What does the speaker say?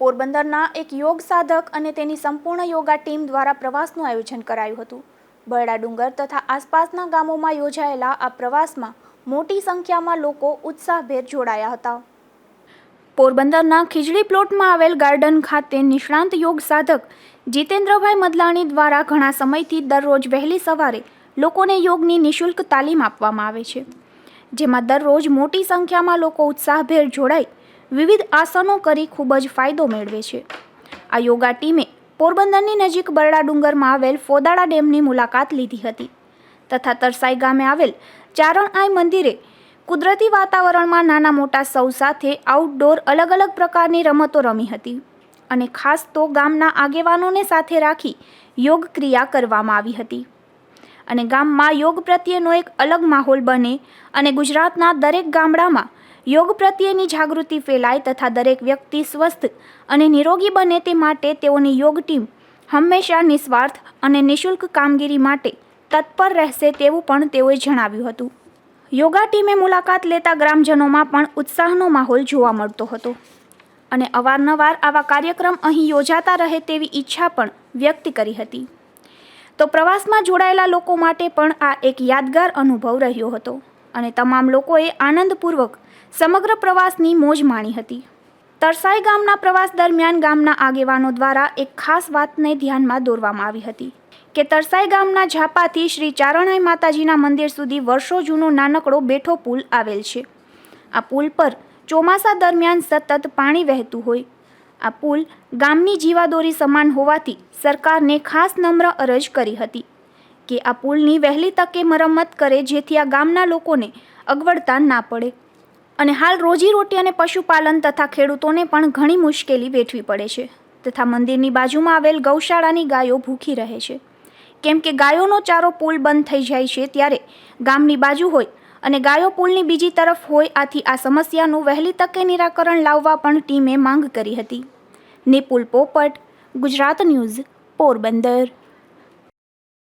પોરબંદરના એક યોગ સાધક અને તેની સંપૂર્ણ યોગા ટીમ દ્વારા પ્રવાસનું આયોજન કરાયું હતું. બરડા ડુંગર તથા આસપાસના ગામોમાં યોજાયેલા આ પ્રવાસમાં મોટી સંખ્યામાં લોકો ઉત્સાહભેર જોડાયા હતા. પોરબંદરના ખીજડી પ્લોટમાં આવેલ ગાર્ડન ખાતે નિષ્ણાંત યોગ સાધક જીતેન્દ્રભાઈ મદલાણી દ્વારા ઘણા સમયથી દરરોજ વહેલી સવારે લોકોને યોગની નિઃશુલ્ક તાલીમ આપવામાં આવે છે. જેમાં દરરોજ મોટી સંખ્યામાં લોકો ઉત્સાહભેર જોડાઈ વિવિધ આસનો કરી ખૂબ જ ફાયદો મેળવે છે. આ યોગા ટીમે પોરબંદરની નજીક બરડા ડુંગરમાં આવેલ ફોદાળા ડેમની મુલાકાત લીધી હતી. તથા તરસાઈ ગામે આવેલ ચારણઆઈ મંદિરે કુદરતી વાતાવરણમાં નાના મોટા સૌ સાથે આઉટડોર અલગ અલગ પ્રકારની રમતો રમી હતી. અને ખાસ તો ગામના આગેવાનોને સાથે રાખી યોગ ક્રિયા કરવામાં આવી હતી. અને ગામમાં યોગ પ્રત્યેનો એક અલગ માહોલ બને અને ગુજરાતના દરેક ગામડામાં યોગ પ્રત્યેની જાગૃતિ ફેલાય તથા દરેક વ્યક્તિ સ્વસ્થ અને નિરોગી બને તે માટે તેઓની યોગ ટીમ હંમેશા નિસ્વાર્થ અને નિઃશુલ્ક કામગીરી માટે તત્પર રહેશે તેવું પણ તેઓએ જણાવ્યું હતું. યોગા ટીમે મુલાકાત લેતા ગ્રામજનોમાં પણ ઉત્સાહનો માહોલ જોવા મળતો હતો. અને અવારનવાર આવા કાર્યક્રમ અહીં યોજાતા રહે તેવી ઈચ્છા પણ વ્યક્ત કરી હતી. તો પ્રવાસમાં જોડાયેલા લોકો માટે પણ આ એક યાદગાર અનુભવ રહ્યો હતો. અને તમામ લોકોએ આનંદપૂર્વક સમગ્ર પ્રવાસની મોજ માણી હતી. તરસાઈ ગામના પ્રવાસ દરમિયાન ગામના આગેવાનો દ્વારા એક ખાસ વાતને ધ્યાનમાં દોરવામાં આવી હતી કે તરસાઈ ગામના ઝાપાથી શ્રી ચારણાઈ માતાજીના મંદિર સુધી વર્ષો જૂનો નાનકડો બેઠો પુલ આવેલ છે. આ પુલ પર ચોમાસા દરમિયાન સતત પાણી વહેતું હોય. આ પુલ ગામની જીવાદોરી સમાન હોવાથી સરકારને ખાસ નમ્ર અરજ કરી હતી. કે આ પુલની વહેલી તકે મરમ્મત કરે જેથી આ ગામના લોકોને અગવડતા ના પડે. અને હાલ રોજીરોટી અને પશુપાલન તથા ખેડૂતોને પણ ઘણી મુશ્કેલી વેઠવી પડે છે તથા મંદિરની બાજુમાં આવેલ ગૌશાળાની ગાયો ભૂખી રહે છે. કેમ કે ગાયોનો ચારો પુલ બંધ થઈ જાય છે ત્યારે ગામની બાજુ હોય અને ગાયો પુલની બીજી તરફ હોય આથી આ સમસ્યાનું વહેલી તકે નિરાકરણ લાવવા પણ ટીમે માંગ કરી હતી. નિપુલ પોપટ, ગુજરાત ન્યૂઝ, પોરબંદર.